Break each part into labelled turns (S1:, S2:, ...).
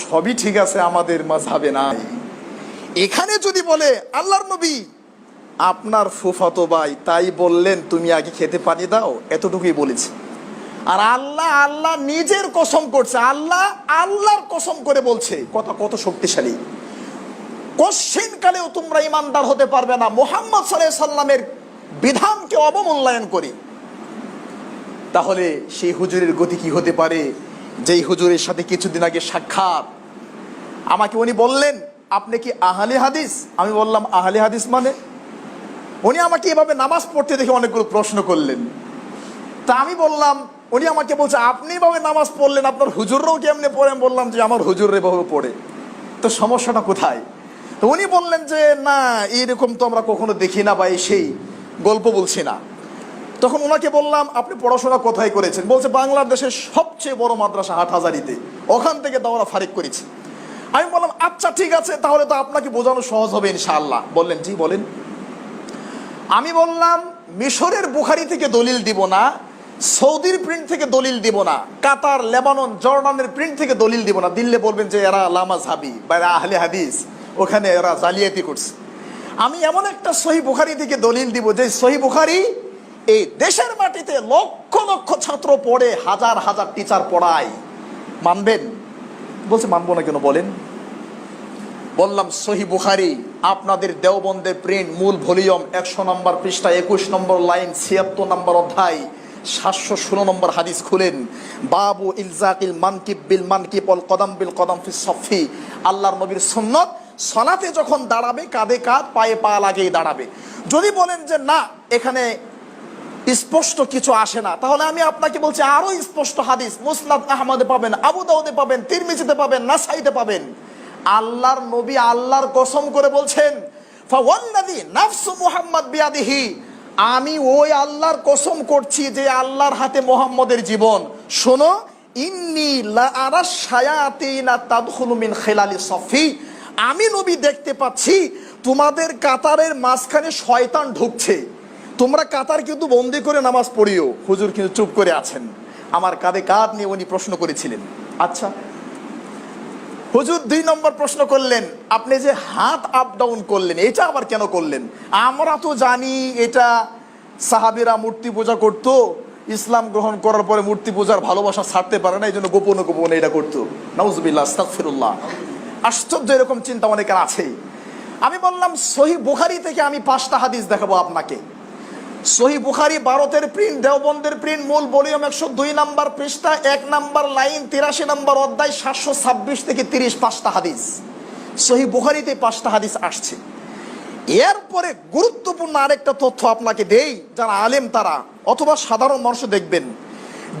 S1: সবই ঠিক আছে, আমাদের মাঝহাবে নাই। এখানে যদি বলে, আল্লাহর নবী, আপনার ফুফাতো ভাই তাই বললেন তুমি আগে খেতে পানি দাও, এতটুকুই বলেছে। আর আল্লাহ আল্লাহ নিজের কসম করছে, আল্লাহ, আল্লাহর কসম করে বলছে, কথা কত শক্তিশালী। কোশ্চিন কালেও তোমরা ইমানদার হতে পারবে না। মোহাম্মদ সাল্লাহ সাল্লামের বিধানকে অবমূল্যায়ন করি। তাহলে সেই হুজুরের গতি কি হতে পারে? যেই হুজুরের সাথে কিছুদিন আগে সাক্ষাৎ, আমাকে উনি বললেন, আপনি কি আহলে হাদিস? আমি বললাম, আহলে হাদিস মানে? উনি আমাকে এভাবে নামাজ পড়তে দেখে অনেকগুলো প্রশ্ন করলেন। তা আমি বললাম, উনি আমাকে বলছে, আপনি এভাবে নামাজ পড়লেন, আপনার হুজুররাও কেমনে পড়ে? আমি বললাম, যে আমার হুজুর এভাবে পড়ে। তো সমস্যাটা কোথায়? তো উনি বললেন যে, না এইরকম তো আমরা কখনো দেখি না বা সেই গল্প বলছি না। তখন ওনাকে বললাম, আপনি পড়াশোনা কোথায় করেছেন? বলছে, বাংলাদেশের সবচেয়ে বড় মাদ্রাসা হাটহাজারিতে। ওখান থেকে দাওরা ফারিক করেছি। আমি বললাম আচ্ছা ঠিক আছে, তাহলে তো আপনাকে বোঝানো সহজ হবে ইনশাআল্লাহ। বললেন, জি, বলেন। আমি বললাম, মিশরের বুখারি থেকে দলিল দিব না, সৌদির প্রিন্ট থেকে দলিল দিব না, কাতার, লেবানন, জর্ডানের প্রিন্ট থেকে দলিল দিব না। দিল্লে বলবেন যে, এরা লামাজ হাবি বা আহলে হাদিস, ওখানে এরা জালিয়াতি করছে। আমি এমন একটা সহি বুখারি থেকে দলিল দিব যে সহি বুখারি এই দেশের মাটিতে লক্ষ লক্ষ ছাত্র পড়ে, হাজার হাজার টিচার পড়ায়। মানবেন? বলছে, মানবো না কেন বলেন? বললাম, সহি বুখারি, আপনাদের দেওবন্দের প্রিন্ট মূল ভলিউম একশো নম্বর পৃষ্ঠা, একুশ নম্বর লাইন, ছিয়াত্তর নম্বর অধ্যায়, সাতশো ষোলো নম্বর হাদিস খুলেন, বাবু ইলজাকিল মানকিব বিল মানকিব অল কদম বিল কদম ফি সফি আল্লাহর নবীর সুন্নত, সলাতে যখন দাঁড়াবে, কাঁধে কাঁধ, পায়ে পা লাগিয়ে দাঁড়াবে। যদি বলেন যে, না, এখানে স্পষ্ট কিছু আসে না। তাহলে আমি আপনাকে বলছি, আরও স্পষ্ট হাদিস মুসনাদ আহমদে পাবেন, আবু দাউদে পাবেন, তিরমিজিতে পাবেন, নাসাইতে পাবেন। আল্লাহর নবী আল্লাহর কসম করে বলছেন নাফসু মুহাম্মদ বিয়াদিহি। আমি ওই আল্লাহর কসম করছি যে আল্লাহর হাতে মোহাম্মদের জীবন। শোনো, ইন্নি মিন খিলালি সফি। আমি নবী দেখতে পাচ্ছি, তোমাদের কাতারের মাঝখানে শয়তান ঢুকছে। তোমরা কাতার কিন্তু বন্দি করে নামাজ পড়িও। হুজুর কিন্তু চুপ করে আছেন। আমার কাঁধে কাঁধ নিয়ে উনি প্রশ্ন করেছিলেন। আচ্ছা হুজুর দুই নম্বর প্রশ্ন করলেন, আপনি যে হাত আপ ডাউন করলেন, এটা আবার কেন করলেন? আমরা তো জানি এটা সাহাবিরা মূর্তি পূজা করতো, ইসলাম গ্রহণ করার পরে মূর্তি পূজার ভালোবাসা ছাড়তে পারে না এই জন্য গোপনে গোপনে এটা করতো। আস্তাগফিরুল্লাহ। আশ্চর্য এরকম চিন্তা অনেকের আছেই আমি বললাম সহি বুখারি থেকে আমি পাঁচটা হাদিস দেখাবো আপনাকে। সহি বুখারি ভারতের প্রিন্ট দেওবন্দের প্রিন্ট মূল ভলিউম একশো দুই নাম্বার পৃষ্ঠা, এক নাম্বার লাইন তিরাশি নাম্বার অধ্যায়, সাতশো ছাব্বিশ থেকে তিরিশ, পাঁচটা হাদিস। সহি বুখারিতে পাঁচটা হাদিস আসছে। এরপরে গুরুত্বপূর্ণ আরেকটা তথ্য আপনাকে দেই, যারা আলেম তারা, অথবা সাধারণ মানুষ দেখবেন,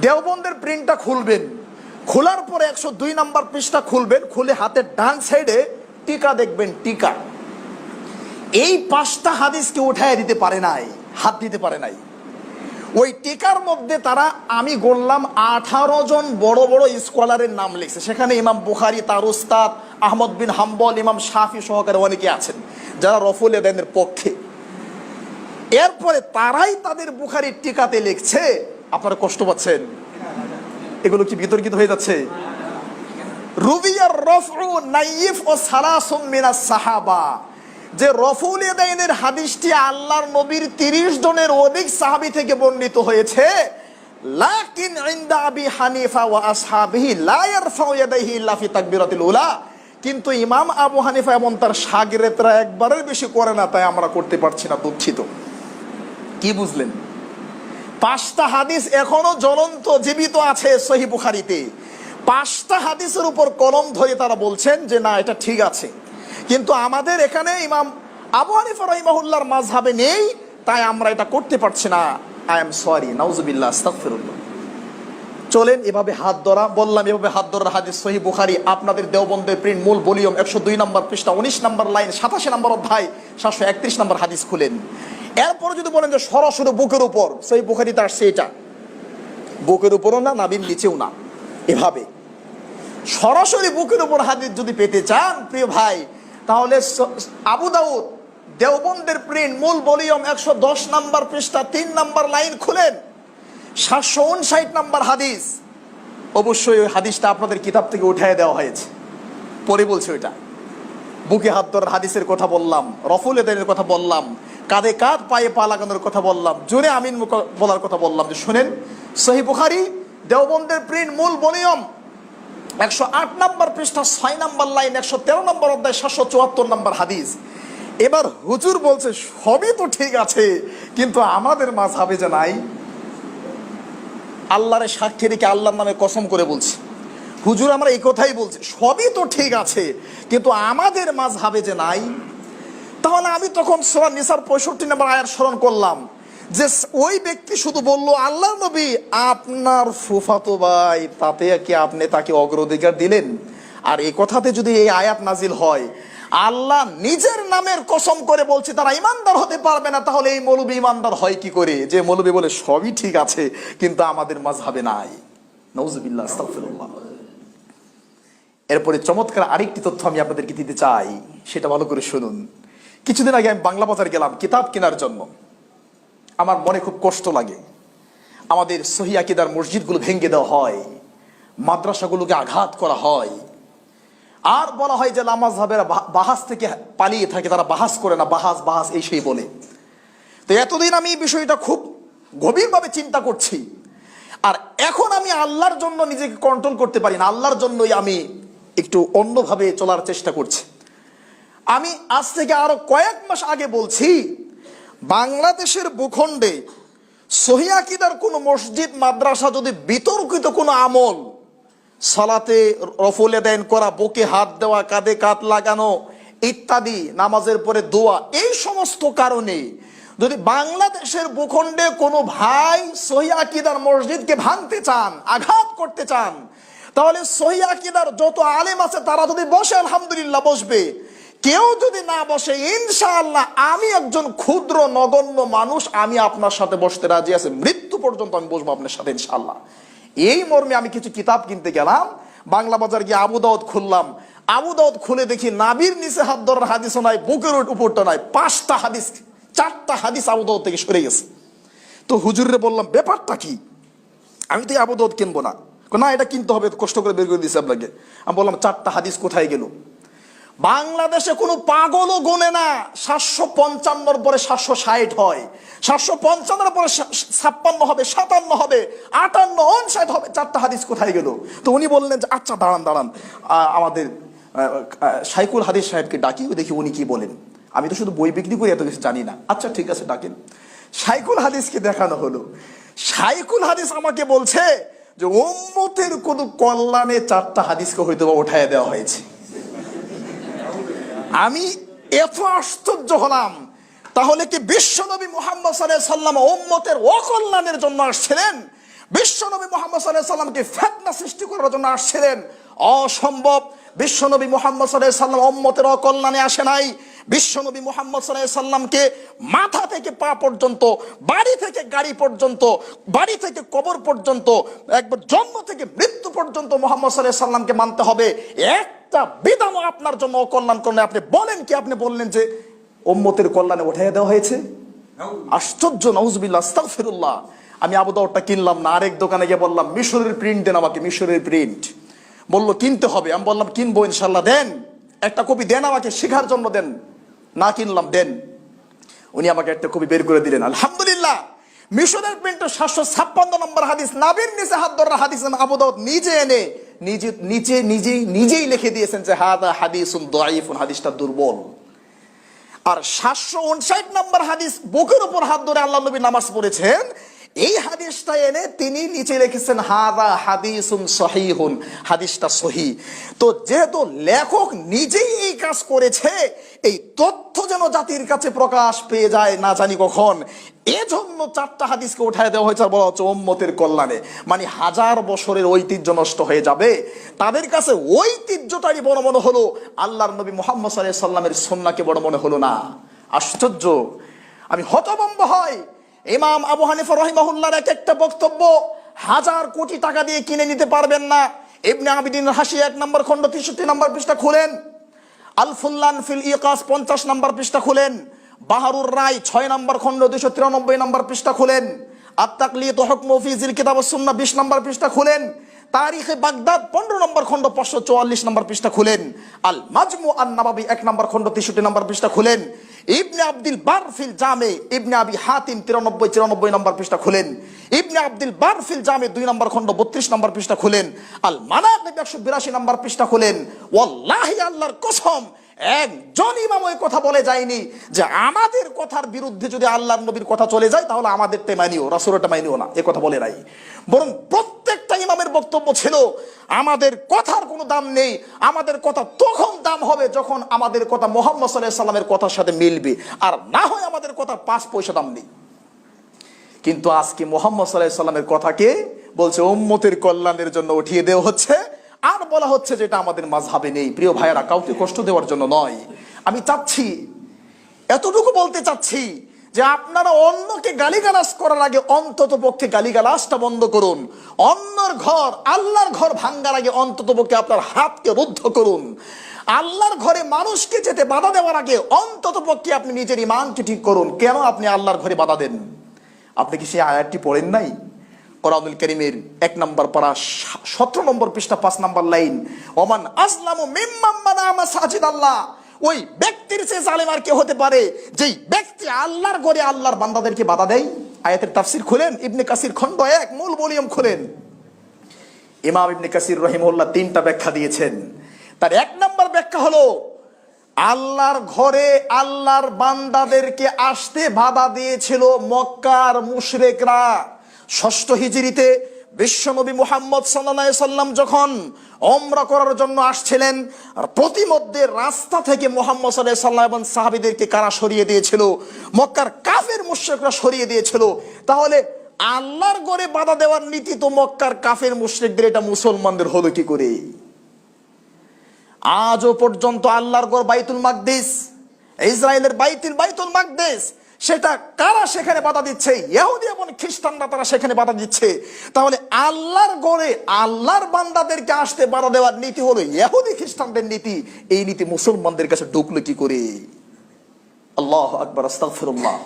S1: দেওবন্দের প্রিন্টটা খুলবেন। খোলার পরে একশো দুই নাম্বার পৃষ্ঠা খুলবেন, খুলে হাতের ডান সাইডে টিকা দেখবেন, টিকা। এই পাঁচটা হাদিসকে উঠায় দিতে পারে নাই। হাত দিতে পারে নাই। ওই টিকার মধ্যে তারা আমি গড়লাম আঠারো জন বড় বড় স্কলারের নাম লিখছে। সেখানে ইমাম বুখারি, তার উস্তাদ আহমদ বিন হাম্বল, ইমাম শাফি সহকারে অনেকে আছেন, যারা রফুল এদানের পক্ষে। এরপরে তারাই তাদের বুখারির টিকাতে লিখছে, আপনারা কষ্ট পাচ্ছেন। এগুলো কি বিতর্কিত হয়ে যাচ্ছে? রুবিয়ার রফু নাইফ ও সালাসুম মিনাস সাহাবা। যে রফুল এদাইনের হাদিসটি আল্লাহর নবীর তিরিশ জনের অধিক সাহাবি থেকে বর্ণিত হয়েছে, লাকিন ইনদা আবি হানিফা ওয়া আসহাবিহি লা ইয়ারফাউ ইয়াদাইহি ইল্লা ফি তাকবীরাতিল উলা। কিন্তু ইমাম আবু হানিফা এবং তার শাগিরেতরা একবারের বেশি করে না, তাই আমরা করতে পারছি না, দুঃখিত। কি বুঝলেন? পাঁচটা হাদিস এখনও জ্বলন্ত, জীবিত আছে সহি বুখারিতে। পাঁচটা হাদিসের উপর কলম ধরে তারা বলছেন যে, না, এটা ঠিক আছে। কিন্তু আমাদের এখানে ইমাম আবু হানিফা রহিমাহুল্লাহর মাঝহাবে নেই, তাই আমরা এটা করতে পারছি না। আই এম সরি নাউজুবিল্লাহ চলেন, এভাবে হাত ধরা, বললাম এভাবে হাত ধরার হাদিস সহি বুখারি, আপনাদের দেওবন্দের প্রিন্ট মূল ভলিউম একশো দুই নম্বর পৃষ্ঠা, উনিশ নম্বর লাইন, সাতাশি নম্বর অধ্যায়, সাতশো একত্রিশ নম্বর হাদিস খুলেন। এরপরে যদি বলেন যে সরাসরি বুকের উপর, সহি বুখারি তার সেটা বুকের উপরও না নাবির নিচেও না। এভাবে। সরাসরি বুকের উপর হাদিস যদি পেতে চান, প্রিয় ভাই তাহলে আবু দাউদ দেওবন্দের প্রিন্ট মূল ভলিউম একশো দশ নাম্বার পৃষ্ঠা, তিন নাম্বার লাইন খুলেন। সাতশো উনষাট নাম্বার হাদিস। অবশ্যই ওই হাদিসটা আপনাদের কিতাব থেকে উঠায় দেওয়া হয়েছে। পরে বলছে ওইটা। বুকে হাত ধরার হাদিসের কথা বললাম, রফুল এদের কথা বললাম, কাঁধে কাঁধ, পায়ে পা লাগানোর কথা বললাম, জোরে আমিন বলার কথা বললাম। যে শোনেন, সহি বুখারি দেওবন্দের প্রিন্ট মূল বনিয়ম একশো আট নম্বর পৃষ্ঠা, ছয় নম্বর লাইন, একশো তেরো নম্বর অধ্যায়, সাতশো চুয়াত্তর নম্বর হাদিস। এবার হুজুর বলছে, সবই তো ঠিক আছে, কিন্তু আমাদের মাঝহাবে যে নাই। আল্লাহরে সাক্ষী রেখে আল্লাহর নামে কসম করে বলছি। হুজুর আমরা এই কথাই বলছি, সবই তো ঠিক আছে, কিন্তু আমাদের মাঝহাবে যে নাই। তাহলে আমি তখন সোরা নিসার পঁয়ষট্টি নম্বর আয়ার স্মরণ করলাম। যে ওই ব্যক্তি শুধু বলল, আল্লাহ নবী, আপনার ফুফাতো ভাই তাতে কি আপনি তাকে অগ্রাধিকার দিলেন? আর এই কথাতে যদি এই আয়াত নাজিল হয়, আল্লাহ নিজের নামের কসম করে বলছে, তারা ইমানদার হতে পারবে না। তাহলে এই মৌলবী ইমানদার হয় কি করে? যে মৌলবী বলে, সবই ঠিক আছে, কিন্তু আমাদের মাঝহাবে নাই। নৌজুবিল্লাহ আস্তাগফিরুল্লাহ। এরপরে চমৎকার আরেকটি তথ্য আমি আপনাদেরকে দিতে চাই, সেটা ভালো করে শুনুন। কিছুদিন আগে আমি বাংলা বাজার গেলাম, কিতাব কেনার জন্য। আমার মনে খুব কষ্ট লাগে। আমাদের সহি আকিদার মসজিদগুলো ভেঙে দেওয়া হয়, মাদ্রাসাগুলোকে আঘাত করা হয়। আর বলা হয় যে নামাজ হাবেরা বাহাস থেকে পালিয়ে থাকে, তারা বাহাস করে না, বাহাস বাহাস এই সেই বলে। তো এতদিন আমি এই বিষয়টা খুব গভীরভাবে চিন্তা করছি। আর এখন আমি আল্লাহর জন্য নিজেকে কন্ট্রোল করতে পারি না, আল্লাহর জন্যই আমি একটু অন্যভাবে চলার চেষ্টা করছি। আমি আজ থেকে আরও কয়েক মাস আগে বলছি বাংলাদেশের ভূখণ্ডে সহিয়াকিদার কোনো মসজিদ, মাদ্রাসা যদি বিতর্কিত কোনো আমল, সালাতে রফলে দেন করা, বুকে হাত দেওয়া, কাঁধে কাত লাগানো ইত্যাদি, নামাজের পরে দোয়া, এই সমস্ত কারণে যদি বাংলাদেশের ভূখণ্ডে কোনো ভাই সহি মসজিদকে ভাঙতে চান, আঘাত করতে চান, তাহলে সহি যত আলেম আছে তারা যদি বসে আলহামদুলিল্লাহ বসবে কেউ যদি না বসে, ইনশাআল্লাহ আমি একজন ক্ষুদ্র, নগণ্য মানুষ, আমি আপনার সাথে বসতে রাজি আছি। মৃত্যু পর্যন্ত আমি বসবো আপনার সাথে, ইনশাআল্লাহ। এই মর্মে আমি কিছু কিতাব কিনতে গেলাম। বাংলা বাজার গিয়ে আবু দাউদ খুললাম। আবু দাউদ খুলে দেখি নাবির নিচে হাত ধরার হাদিসও নাই, বুকের উপরটা নাই। পাঁচটা হাদিস, চারটা হাদিস আবু দাউদ থেকে সরে গেছে। তো হুজুরে বললাম, ব্যাপারটা কি? আমি তো আবু দাউদ কিনবো না। না, এটা কিনতে হবে, কষ্ট করে বের করে দিয়েছে আপনাকে। আমি বললাম, চারটা হাদিস কোথায় গেল? বাংলাদেশে কোনো পাগলও গোনে না। সাতশো পঞ্চান্নর পরে সাতশো ষাট হয়। সাতশো পঞ্চান্নর পরে ছাপ্পান্ন হবে, সাতান্ন হবে, আটান্ন অনষাট হবে। চারটা হাদিস কোথায় গেল? তো উনি বললেন যে আচ্ছা দাঁড়ান দাঁড়ান। আমাদের সাইকুল হাদিস সাহেবকে ডাকি দেখি উনি কি বলেন। আমি তো শুধু বই বিক্রি করি এত কিছু জানি না। আচ্ছা ঠিক আছে, ডাকেন। সাইকুল হাদিসকে দেখানো হলো। সাইকুল হাদিস আমাকে বলছে যে, উম্মতের কোনো কল্যাণে চারটা হাদিসকে হয়তো বা উঠায় দেওয়া হয়েছে। আমি এত আশ্চর্য হলাম। তাহলে কি বিশ্বনবী মোহাম্মদ সাল্লাহ সাল্লাম ওম্মতের অকল্যাণের জন্য আসছিলেন? বিশ্বনবী মোহাম্মদ সাল্লাহ সাল্লামকে ফেতনা সৃষ্টি করার জন্য আসছিলেন? অসম্ভব। বিশ্বনবী মোহাম্মদ সাল্লাহ সাল্লাম ওম্মতের অকল্যাণে আসে নাই। বিশ্বনবী মোহাম্মদ সাল্লাহ সাল্লামকে মাথা থেকে পা পর্যন্ত বাড়ি থেকে গাড়ি পর্যন্ত বাড়ি থেকে কবর পর্যন্ত একবার জন্ম থেকে মৃত্যু পর্যন্ত মোহাম্মদ সাল্লাহ সাল্লামকে মানতে হবে। একটা বিধানও আপনার জন্য অকল্যাণ করলে আপনি বলেন কি? আপনি বললেন যে ওম্মতের কল্যাণে উঠাই দেওয়া হয়েছে? আশ্চর্য নজবিল্লা আস্তাগফিরুল্লাহ। আমি আবু দাউদটা কিনলাম না আরেক দোকানে গিয়ে বললাম মিশরের প্রিন্ট দেন আমাকে মিশরের প্রিন্ট বলল কিনতে হবে। আমি বললাম কিনবো ইনশাল্লাহ দেন। একটা কপি দেন আমাকে শেখার জন্য দেন। না কিনলাম দেন। উনি আমাকে একটা কবি বের করে দিলেন। আলহামদুলিল্লাহ। মিশরের প্রিন্টের সাতশো ছাপ্পান্ন নম্বর হাদিস, নাবির নিচে হাত ধরার হাদিস আবুদত নিজে এনে নিজে নিচে নিজেই নিজেই লিখে দিয়েছেন যে, হাদা হাদিসুন দাইফুন হাদিসটা দুর্বল। আর সাতশো উনষাট নম্বর হাদিস, বুকের উপর হাত ধরে আল্লাহ নবী নামাজ পড়েছেন। এই হাদিসটা এনে তিনি নিচে লিখেছেন, হাদা হাদিসুন সহিহুন হাদিসটা সহি। তো যেহেতু লেখক নিজেই এই কাজ করেছে, এই তথ্য যেন জাতির কাছে প্রকাশ পেয়ে যায়, না জানি কখন, এজন্য চারটা হাদিসকে উঠায় দেওয়া হয়েছে, বলা হচ্ছে ওম্মতের কল্যাণে। মানে হাজার বছরের ঐতিহ্য নষ্ট হয়ে যাবে। তাদের কাছে ঐতিহ্যটাই বড় মনে হলো, আল্লাহর নবী মোহাম্মদ সাল্লামের সন্নাকে বড় মনে হলো না। আশ্চর্য! আমি হতভম্ব হয় ইমাম আবু হানিফা রহিমাহুল্লার এক একটা বক্তব্য হাজার কোটি টাকা দিয়ে কিনে নিতে পারবেন না। ইবনে আবিদিন হাসি এক নম্বর খণ্ড তেষট্টি নম্বর পৃষ্ঠা খুলেন। আলফুল্লান ফিল ইকাস পঞ্চাশ নম্বর পৃষ্ঠা খুলেন। বাহারুর রায় ছয় নম্বর খণ্ড দুশো তিরানব্বই নম্বর পৃষ্ঠা খুলেন। আত্মাকলি তহক মফিজিল কিতাব সুন্না বিশ নম্বর পৃষ্ঠা খুলেন। তারিখে বাগদাদ, পনেরো নম্বর খণ্ড, পাঁচশো চুয়াল্লিশ নম্বর পৃষ্ঠা খুলেন। আল মাজমু আন নাবাবি, এক নম্বর খণ্ড, তেষট্টি নম্বর পৃষ্ঠা খুলেন। ইবনে আব্দুল বারফিল জামে, ইবনে আবি হাতিম, তিরানব্বই তিরানব্বই নম্বর পৃষ্ঠা খুলেন। ইবনে আব্দুল বারফিল জামে, দুই নম্বর খণ্ড, বত্রিশ নম্বর পৃষ্ঠা খুলেন। আল মানাক একশো বিরাশি নম্বর পৃষ্ঠা খুলেন। ওয়াল্লাহি আল্লাহর কসম একজন ইমাম ওই কথা বলে যায়নি যে আমাদের কথার বিরুদ্ধে যদি আল্লাহর নবীর কথা চলে যায়, তাহলে আমাদের মানিও রাসুলটা মানিও না, এ কথা বলে নাই। বরং প্রত্যেকটা ইমামের বক্তব্য ছিল, আমাদের কথার কোনো দাম নেই, আমাদের কথা তখন দাম হবে যখন আমাদের কথা মোহাম্মদ সাল্লাহ সাল্লামের কথার সাথে মিলবে, আর না হয় আমাদের কথা পাঁচ পয়সা দাম নেই। কিন্তু আজকে মোহাম্মদ সাল্লাহ সাল্লামের কথাকে বলছে, উম্মতের কল্যাণের জন্য উঠিয়ে দেওয়া হচ্ছে বলা হচ্ছে যেটা আমাদের মাঝহাবে নেই। প্রিয় ভাইয়েরা, কাউকে কষ্ট দেওয়ার জন্য নয়। আমি চাচ্ছি, এতটুকু বলতে চাচ্ছি যে আপনারা অন্যকে গালিগালাজ করার আগে অন্তত পক্ষে গালিগালাজটা বন্ধ করুন। অন্যর ঘর, আল্লাহর ঘর ভাঙ্গার আগে অন্তত পক্ষে আপনার হাতকে রুদ্ধ করুন। আল্লাহর ঘরে মানুষকে যেতে বাধা দেওয়ার আগে অন্তত পক্ষে আপনি নিজের ইমানকে ঠিক করুন। কেন আপনি আল্লাহর ঘরে বাধা দেন? আপনি কি সেই আয়াতটি পড়েন নাই? এক নম্বর সতেরো নম্বর পৃষ্ঠা, পাঁচ নম্বর লাইন। আসলামু আল্লাহ ওই ব্যক্তির আর কে হতে পারে? যেই ব্যক্তি আল্লাহর আল্লাহর বান্দাদেরকে বাধা দেয়? আয়াতের তাফসির খুলেন? ইবনে কাসির খণ্ড এক, মূল ভলিউম খুলেন। ইমাম ইবনে কাসির রহিমউল্লাহ তিনটা ব্যাখ্যা দিয়েছেন। তার এক নম্বর ব্যাখ্যা হলো, আল্লাহর ঘরে আল্লাহর বান্দাদেরকে আসতে বাধা দিয়েছিল মক্কার মুশরেকরা। ষষ্ঠ হিজরিতে বিশ্বনবী মুহাম্মদ সাল্লাহ সাল্লাম যখন অমরা করার জন্য আসছিলেন, প্রতিমধ্যে রাস্তা থেকে মোহাম্মদ সাল্লাহ সাল্লাম এবং সাহাবিদেরকে কারা সরিয়ে দিয়েছিল? মক্কার কাফের মুশ্রেকরা সরিয়ে দিয়েছিল। তাহলে আল্লাহর গড়ে বাধা দেওয়ার নীতি তো মক্কার কাফের মুশ্রিকদের, এটা মুসলমানদের হলো কি করে? আজও পর্যন্ত আল্লাহর গড় বাইতুল মাকদিস, ইসরায়েলের বাইতুল বাইতুল মাকদিস সেটা কারা সেখানে বাধা দিচ্ছে? ইহুদি এবং খ্রিস্টানরা তারা সেখানে বাধা দিচ্ছে। তাহলে আল্লাহর গড়ে আল্লাহর বান্দাদেরকে আসতে বাধা দেওয়ার নীতি হলো ইহুদি খ্রিস্টানদের নীতি। এই নীতি মুসলমানদের কাছে ঢুকলো কি করে? আল্লাহ আকবর, আস্তাগফিরুল্লাহ।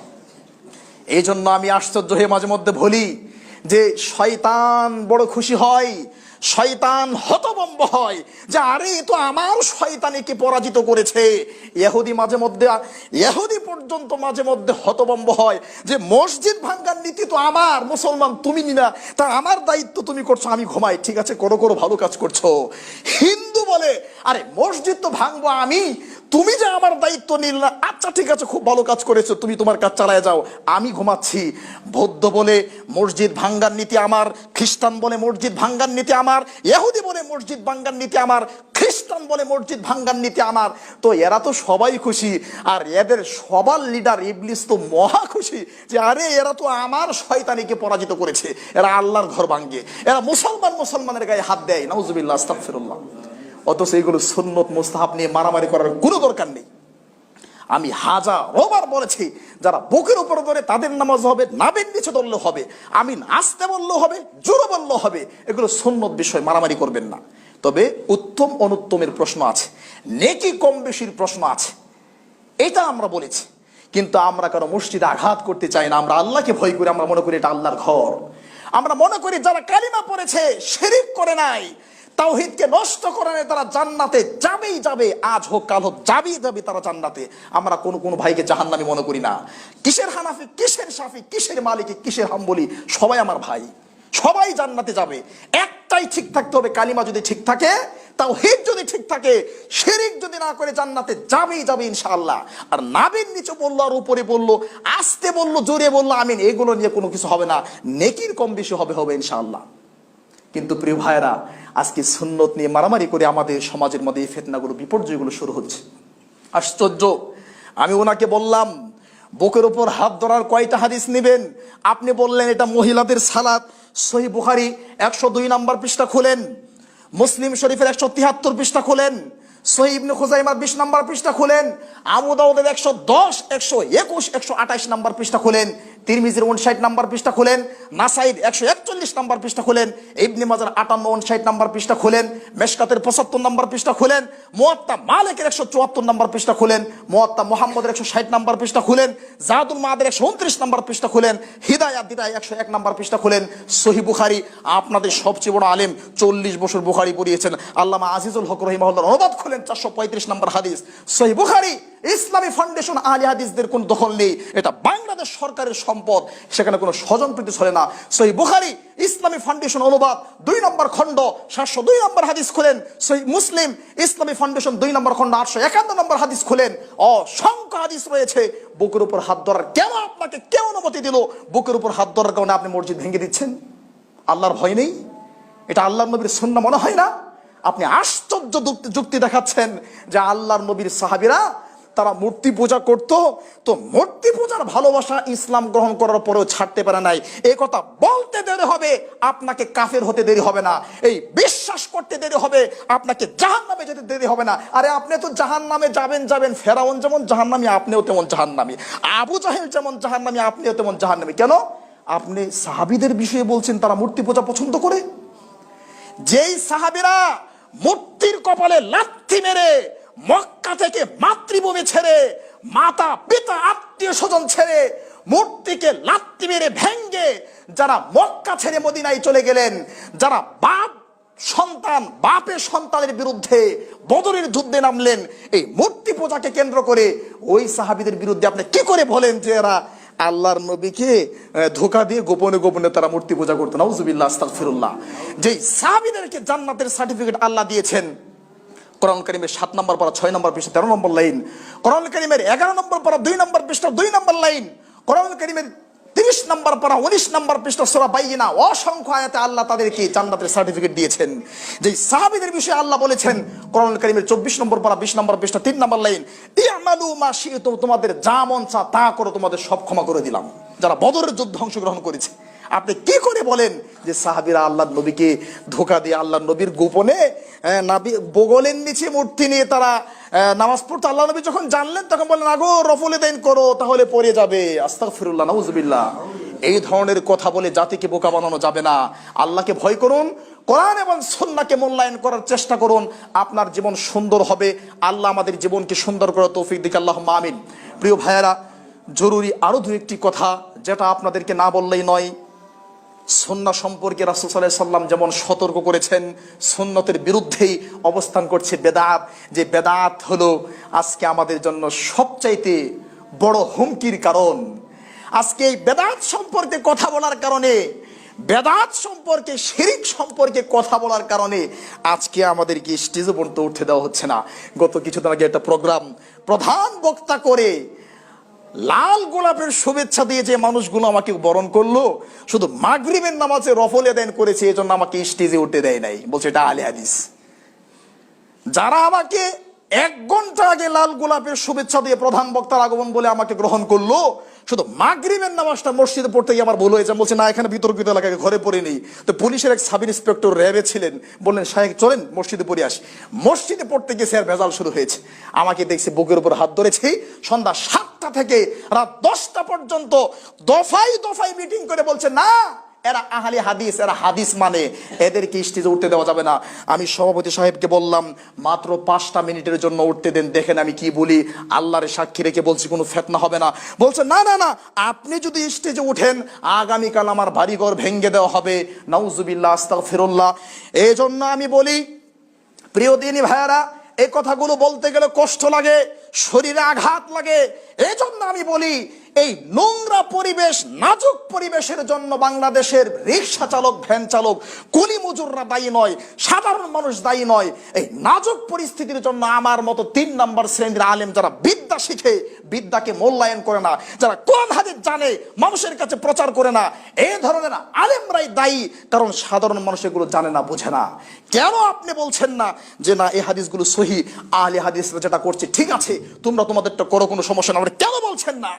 S1: এই জন্য আমি আশ্চর্য হয়ে মাঝে মধ্যে বলি যে শয়তান বড় খুশি হয় শয়তান হতবম্ব হয়। যে, আরে তো আমার শয়তানিকে পরাজিত করেছে। ইহুদি মাঝে মধ্যে, ইহুদি পর্যন্ত মাঝে মধ্যে হতবম্ব হয়। যে, মসজিদ ভাঙ্গার নীতি তো আমার, মুসলমান তুমি না তা আমার দায়িত্ব তুমি করছ, আমি ঘুমাই। ঠিক আছে, করো করো, ভালো কাজ করছ। হিন্দু বলে, আরে, মসজিদ তো ভাঙবো আমি তুমি যে আমার দায়িত্ব নিল না আচ্ছা ঠিক আছে, খুব ভালো কাজ করেছ, তুমি তোমার কাজ চালায় যাও। আমি ঘুমাচ্ছি। বৌদ্ধ বলে মসজিদ ভাঙ্গার নীতি আমার, খ্রিস্টান বলে মসজিদ ভাঙ্গার নীতি আমার, ইহুদি বলে মসজিদ ভাঙ্গার নীতি আমার, খ্রিস্টান বলে মসজিদ ভাঙ্গার নীতি আমার। তো এরা তো সবাই খুশি, আর এদের সবার লিডার ইবলিস তো মহা খুশি যে, আরে, এরা তো আমার শয়তানিকে পরাজিত করেছে। এরা আল্লাহর ঘর ভাঙ্গে। এরা মুসলমান মুসলমানের গায়ে হাত দেয়। নাউজুবিল্লাহ, আস্তাগফিরুল্লাহ। অথচ এইগুলো সুন্নত, মুস্তাহাব নিয়ে মারামারি করার কোনো দরকার নেই। আমি হাজারোবার বলেছি, যারা বুকের উপরে ধরে তাদের নামাজ হবে, নাবের নিচে ধরলে হবে আমি আসতে বললেও হবে, জোরে বললেও হবে, এগুলো সুন্নত বিষয়, মারামারি করবেন না। তবে উত্তম অনুত্তমের প্রশ্ন আছে, নেকি কম বেশির প্রশ্ন আছে, এটা আমরা বলেছি। কিন্তু আমরা কারও মসজিদে আঘাত করতে চাই না, আমরা আল্লাহকে ভয় করি, আমরা মনে করি এটা আল্লাহর ঘর। আমরা মনে করি যারা কালিমা পড়েছে, শিরিক করে নাই তাওহিদকে নষ্ট করে নেয় তারা জান্নাতে যাবেই যাবে। আজ হোক, কাল হোক, যাবেই যাবে তারা জান্নাতে। আমরা কোনো কোনো ভাইকে জাহান্নামি মনে করি না। কিসের হানাফি, কিসের সাফি কিসের মালিকি, কিসের হাম্বলি? সবাই আমার ভাই। সবাই জান্নাতে যাবে। একটাই ঠিক থাকতে হবে, কালিমা যদি ঠিক থাকে তাও হিত যদি ঠিক থাকে, শেরিক যদি না করে জান্নাতে যাবেই যাবে ইনশাআল্লাহ। আর নাবির নিচে বলল, আর উপরে বলল, আসতে বলল, জোরে বলল, আমিন, এগুলো নিয়ে কোনো কিছু হবে না। নেকির কম বেশি হবে হবে ইনশাআল্লাহ। কিন্তু প্রিয় ভাইয়েরা, আজকে সুন্নত নিয়ে মারামারি করে আমাদের সমাজের মধ্যে এই ফেতনাগুলো, বিপর্যয়গুলো শুরু হচ্ছে। আশ্চর্য! আমি ওনাকে বললাম, বুকের উপর হাত ধরার কয়টা হাদিস নেবেন? আপনি বললেন, এটা মহিলাদের সালাত। সহি বুখারি একশো দুই নাম্বার পৃষ্ঠা খোলেন, মুসলিম শরীফের একশো তিয়াত্তর পৃষ্ঠা খোলেন, সহি ইবনে বিশ নাম্বার পৃষ্ঠা খোলেন, আবু দাউদের একশো দশ, একশো একুশ, একশো আঠাইশ নাম্বার পৃষ্ঠা খোলেন তিরমিজির উনষাট নাম্বার পৃষ্ঠা খুলেন নাসাইদ একশো একচল্লিশ নাম্বার পৃষ্ঠা খুলেন, ইবনি মাজার আটান্ন উনষাট নাম্বার পৃষ্ঠা খুলেন, মেশকাতের পঁচাত্তর নাম্বার পৃষ্ঠা খুলেন, মোয়াত্তা মালিকের একশো চুয়াত্তর নাম্বার পৃষ্ঠা খুলেন, মোয়াত্তা মোহাম্মদের একশো ষাট নাম্বার পৃষ্ঠা খুলেন জাহাদুল মাহাদের একশো উনত্রিশ নাম্বার পৃষ্ঠা খুলেন, হিদায়াত দিদায় একশো এক নাম্বার পৃষ্ঠা খুলেন, সহি বুখারি আপনাদের সবচেয়ে বড় আলেম চল্লিশ বছর বুখারি পড়িয়েছেন। আল্লামা আজিজুল হক রহিমাহুল্লাহ অনুবাদ খুলেন চারশো পঁয়ত্রিশ নাম্বার হাদিস, সহি বুখারি। ইসলামী ফাউন্ডেশন আলী হাদিসদের কোন দখল নেই। এটা বাংলাদেশ সরকারের সম্পদ। সেখানে কোনো স্বজন প্রীতি চলে না। সহি বুখারি, ইসলামী ফাউন্ডেশন অনুবাদ, দুই নম্বর খণ্ড, সাতশো দুই নম্বর হাদিস খুলেন। সহি মুসলিম, ইসলামী ফাউন্ডেশন দুই নম্বর খণ্ড, আটশো একান্ন নম্বর হাদিস খুলেন। অসংখ্য হাদিস রয়েছে। বুকের উপর হাত ধরার কেন আপনাকে কে অনুমতি দিল? বুকের উপর হাত ধরার কারণে আপনি মসজিদ ভেঙে দিচ্ছেন? আল্লাহর ভয় নেই? এটা আল্লাহর নবীর শূন্য মনে হয় না? আপনি আশ্চর্য যুক্তি দেখাচ্ছেন যে আল্লাহর নবীর সাহাবিরা তারা মূর্তি পূজা করত, তো মূর্তি পূজার ভালোবাসা ইসলাম গ্রহণ করার পরেও ছাড়তে পারে নাই। এই কথা বলতে দেরি হবে, আপনাকে কাফের হতে দেরি হবে না। এই বিশ্বাস করতে দেরি হবে, আপনাকে জাহান নামে যেতে দেরি হবে না। আরে আপনি তো জাহান নামে যাবেন যাবেন। ফেরাউন যেমন জাহান নামি আপনিও তেমন জাহান নামি আবু জাহেল যেমন জাহান নামি আপনিও তেমন জাহান নামি কেন? আপনি সাহাবিদের বিষয়ে বলছেন, তারা মূর্তি পূজা পছন্দ করে? যেই সাহাবিরা মূর্তির কপালে লাথি মেরে মক্কা থেকে মাতৃভূমি ছেড়ে, মাতা, পিতা, আত্মীয় স্বজন ছেড়ে, মূর্তিকে লাত্তি মেরে ভেঙ্গে যারা মক্কা ছেড়ে মদিনায় চলে গেলেন, যারা বাপ সন্তান, বাপের সন্তানের বিরুদ্ধে বদরের যুদ্ধে নামলেন, এই মূর্তি পূজাকে কেন্দ্র করে ওই সাহাবিদের বিরুদ্ধে আপনি কি করে বলেন যে এরা আল্লাহর নবীকে ধোকা দিয়ে গোপনে গোপনে তারা মূর্তি পূজা করতো নাউজুবিল্লাহ, আস্তাগফিরুল্লাহ। যেই সাহাবিদেরকে জান্নাতের সার্টিফিকেট আল্লাহ দিয়েছেন কোরআন করিমের সাত নম্বর পারা ছয় নম্বর পৃষ্ঠা তেরো নম্বর লাইন, কোরআন করিমের এগারো নম্বর পারা দুই নম্বর পৃষ্ঠা দুই নম্বর লাইন, কোরআন করিমের তিরিশ নম্বর পারা উনিশ নম্বর পৃষ্ঠা সোরা বাইনা অসংখ্য আয়াতে আল্লাহ তাদেরকে জান্নাতের সার্টিফিকেট দিয়েছেন। যেই সাহাবিদের বিষয়ে আল্লাহ বলেছেন, কোরআন করিমের চব্বিশ নম্বর পারা বিশ নম্বর পৃষ্ঠা তিন নম্বর লাইন ইয়ামালু শি'তুম তোমাদের যা মন চা তা করো, তোমাদের সব ক্ষমা করে দিলাম। যারা বদরের যুদ্ধে অংশগ্রহণ করেছে, আপনি কি করে বলেন যে সাহাবিরা আল্লাহ নবীকে ধোকা দিয়ে আল্লাহ নবীর গোপনে নাবি বগলের নিচে মূর্তি নিয়ে তারা নামাজ পড়তো আল্লাহ নবী যখন জানলেন, তখন বললেন, আগো, রফলে দেন করো, তাহলে পড়ে যাবে। আস্তাক ফিরুল্লাহ নাউজুবিল্লাহ। এই ধরনের কথা বলে জাতিকে বোকা বানানো যাবে না। আল্লাহকে ভয় করুন, কোরআন এবং সন্নাকে মূল্যায়ন করার চেষ্টা করুন। আপনার জীবন সুন্দর হবে। আল্লাহ আমাদের জীবনকে সুন্দর করার তৌফিক দিকে আল্লাহ আমিন। প্রিয় ভাইয়েরা, জরুরি আরও দু একটি কথা, যেটা আপনাদেরকে না বললেই নয়। সন্না সম্পর্কে রাসুল সাল্লাহ সাল্লাম যেমন সতর্ক করেছেন সন্ন্যতের বিরুদ্ধেই অবস্থান করছে বেদাত। যে বেদাত হলো আজকে আমাদের জন্য সবচাইতে বড় হুমকির কারণ। আজকে এই বেদাত সম্পর্কে কথা বলার কারণে, বেদাত সম্পর্কে, শিরিক সম্পর্কে কথা বলার কারণে আজকে আমাদেরকে স্টেজে পর্যন্ত উঠে দেওয়া হচ্ছে না। গত কিছুদিন আগে একটা প্রোগ্রাম প্রধান বক্তা করে লাল গোলাপের শুভেচ্ছা দিয়ে যে মানুষগুলো আমাকে বরণ করল, শুধু মাগরিবের নামাজে রফলে দেন করেছে, এজন্য জন্য আমাকে স্টেজে উঠে দেয় নাই, বলছে এটা আলে হাদিস। যারা আমাকে এক ঘণ্টা আগে লাল গোলাপের শুভেচ্ছা দিয়ে প্রধান বক্তার আগমন বলে আমাকে গ্রহণ করল শুধু মাগরিবের নামাজটা মসজিদে পড়তে গিয়ে আমার ভুল হয়েছে। বলছে, না, এখানে বিতর্কিত এলাকায় ঘরে পড়ে নেই তো পুলিশের এক সাব ইন্সপেক্টর র্যাবে ছিলেন। বললেন সাহেব চলেন মসজিদে পড়ে আসি। মসজিদে পড়তে গিয়ে স্যার ভেজাল শুরু হয়েছে। আমাকে দেখছি বুকের উপর হাত ধরেছি। সন্ধ্যা সাতটা থেকে রাত দশটা পর্যন্ত দফাই দফাই মিটিং করে বলছে, না এরা আহালি হাদিস, এরা হাদিস মানে। এদেরকে স্টেজে উঠতে দেওয়া যাবে না? আমি সভাপতি সাহেবকে বললাম, মাত্র পাঁচটা মিনিটের জন্য উঠতে দেন, দেখেন আমি কি বলি। আল্লাহর সাক্ষী রেখে বলছি, কোনো ফেতনা হবে না। বলছে, না না না, আপনি যদি স্টেজে উঠেন, আগামীকাল আমার বাড়িঘর ভেঙ্গে দেওয়া হবে। নাউজুবিল্লাহ আস্তাগ ফিরুল্লাহ এই জন্য আমি বলি, প্রিয় দিনী ভাইয়ারা এই কথাগুলো বলতে গেলে কষ্ট লাগে। শরীরে আঘাত লাগে। এই জন্য আমি বলি, এই নোংরা পরিবেশ, নাজুক পরিবেশের জন্য বাংলাদেশের রিক্সা চালক, ভ্যান চালক কুলি মজুররা দায়ী নয়, সাধারণ মানুষ দায়ী নয়। এই নাজুক পরিস্থিতির জন্য আমার মতো তিন নম্বর শ্রেণির আলেম যারা বিদ্যা শিখে, বিদ্যাকে মূল্যায়ন করে না, যারা কোন হাদিস জানে, মানুষের কাছে প্রচার করে না এই ধরনের আলেমরাই দায়ী, কারণ সাধারণ মানুষ এগুলো জানে না, বোঝে না। কেন আপনি বলছেন না যে, না, এই হাদিসগুলো সহি, আহলে হাদিসরা যেটা করছে ঠিক আছে তোমরা তোমাদেরটা করো, কোনো সমস্যা না। আপনি কেন বলছেন না?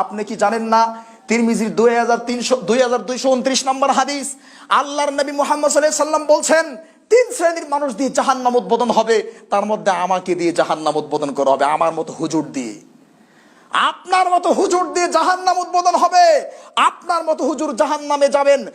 S1: আপনি কি জানেন না? তিরমিজির দুই হাজার তিনশো, দুই হাজার দুইশো উনত্রিশ নম্বর হাদিস, আল্লাহর নবী মোহাম্মদ সাল্লাম বলছেন, তিন শ্রেণির মানুষ দিয়ে জাহান্নাম উদ্বোধন হবে, তার মধ্যে আমাকে দিয়ে জাহান্নাম উদ্বোধন করা হবে, আমার মতো হুজুর দিয়ে। আপনার মতো হুজুর দিয়ে জাহান্নাম উদ্বোধন হবে। আপনার মতো হুজুর যাবেন।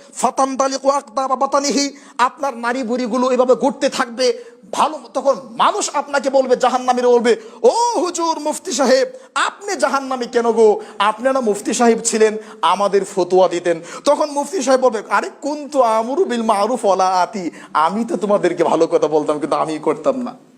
S1: ওয়াক্তা বা বাতানিহি। আপনার নারী বুড়িগুলো এভাবে ঘুরতে থাকবে। ভালো তখন মানুষ আপনাকে বলবে, জাহান্নামীরা বলবে, ও হুজুর মুফতি সাহেব, আপনি জাহান্নামী কেন গো? আপনারা মুফতি সাহেব ছিলেন, আমাদের ফতুয়া দিতেন। তখন মুফতি সাহেব বলবে, আরে কোন তো আমরু বিল মারুফ আতি। আমি তো তোমাদেরকে ভালো কথা বলতাম, কিন্তু আমি করতাম না।